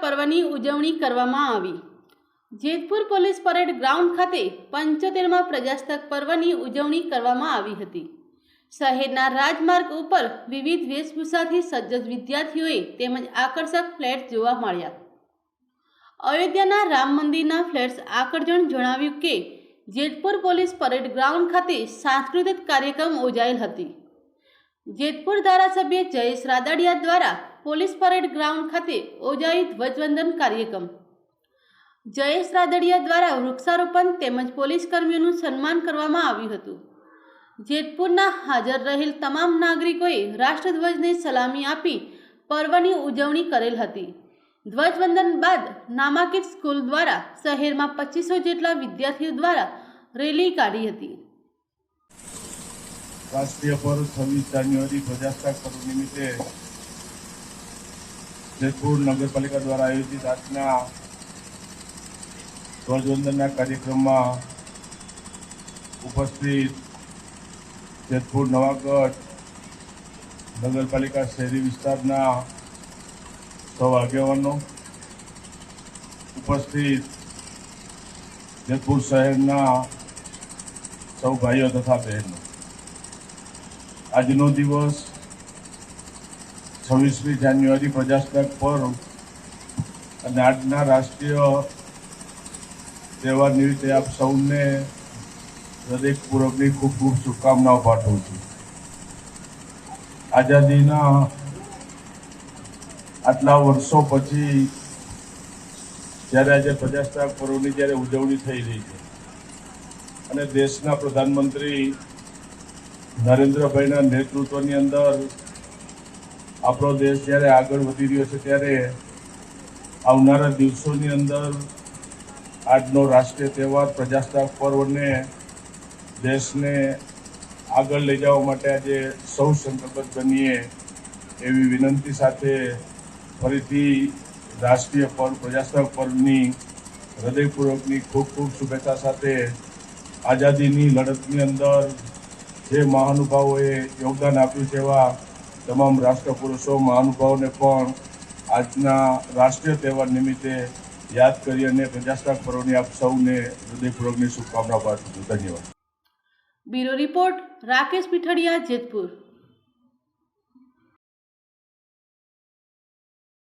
પર્વની ઉજવણી કરવામાં આવી. જેતપુર પોલીસ પરેડ ગ્રાઉન્ડ ખાતે પંચોતેરમાં પ્રજાસત્તાક પર્વની ઉજવણી કરવામાં આવી હતી. શહેરના રાજમાર્ગ ઉપર વિવિધ વેશભૂષાથી સજ્જ વિદ્યાર્થીઓએ તેમજ આકર્ષક ફ્લેટ જોવા મળ્યા. અયોધ્યાના રામ મંદિરના ફ્લેટ્સ આકર્ષણ જણાવ્યું કે, જેતપુર પોલીસ પરેડ ગ્રાઉન્ડ ખાતે સાંસ્કૃતિક કાર્યક્રમ યોજાયેલ હતી. જેતપુર ધારાસભ્ય જયેશ રાદડિયા દ્વારા પોલીસ પરેડ ગ્રાઉન્ડ ખાતે યોજાઈ ધ્વજવંદન કાર્યક્રમ. જયેશ રાદડિયા દ્વારા વૃક્ષારોપણ તેમજ પોલીસ કર્મીઓનું સન્માન કરવામાં આવ્યું હતું. જેતપુરના હાજર રહેલ તમામ નાગરિકોએ રાષ્ટ્રધ્વજને સલામી આપી પર્વની ઉજવણી કરેલ હતી. ધ્વજવંદન બાદ નામાંકિત સ્કૂલ દ્વારા શહેરમાં પચીસો જેટલા વિદ્યાર્થીઓ દ્વારા રેલી કાઢી હતી. રાષ્ટ્રીય પર્વ છવ્વીસ જાન્યુઆરી પ્રજાસત્તાક પર્વ નિમિત્તે જેતપુર નગરપાલિકા દ્વારા આયોજિત આજના ધ્વજવંદનના કાર્યક્રમમાં ઉપસ્થિત જેતપુર નવાગઢ નગરપાલિકા શહેરી વિસ્તારના સૌ આગેવાનો, ઉપસ્થિત જેતપુર શહેરના સૌ ભાઈઓ તથા બહેનો. આજનો દિવસ છવ્વીસમી જાન્યુઆરી પ્રજાસત્તાક પર્વ અને આજના રાષ્ટ્રીય તહેવાર નિમિત્તે આપ સૌને હૃદયપૂર્વકની ખૂબ ખૂબ શુભકામનાઓ પાઠવું છું. આઝાદીના આટલા વર્ષો પછી જ્યારે આજે પ્રજાસત્તાક પર્વની જ્યારે ઉજવણી થઈ રહી છે અને દેશના પ્રધાનમંત્રી નરેન્દ્રભાઈના નેતૃત્વની અંદર આપણો દેશ જ્યારે આગળ વધી રહ્યો છે ત્યારે આવનારા દિવસોની અંદર આજનો રાષ્ટ્રીય તહેવાર, પ્રજાસત્તાક પર્વને દેશને આગળ લઈ જવા માટે આજે સૌ સંકલ્પબદ્ધ બનીએ એવી વિનંતી સાથે ફરીથી રાષ્ટ્રીય પર્વ, પ્રજાસત્તાક પર્વની હૃદયપૂર્વકની ખૂબ ખૂબ શુભેચ્છા સાથે આઝાદીની લડતની અંદર જે મહાનુભાવોએ યોગદાન આપ્યું છે એવા તમામ રાષ્ટ્રપુરુષો મહાનુભાવોને પણ આજના રાષ્ટ્રીય તહેવાર નિમિત્તે યાદ કરી અને પ્રજાસત્તાક પર્વની આપ સૌને હૃદયપૂર્વકની શુભકામના પાઠવું છું. ધન્યવાદ. Bureau report, Rakesh Pithadiya, Jetpur.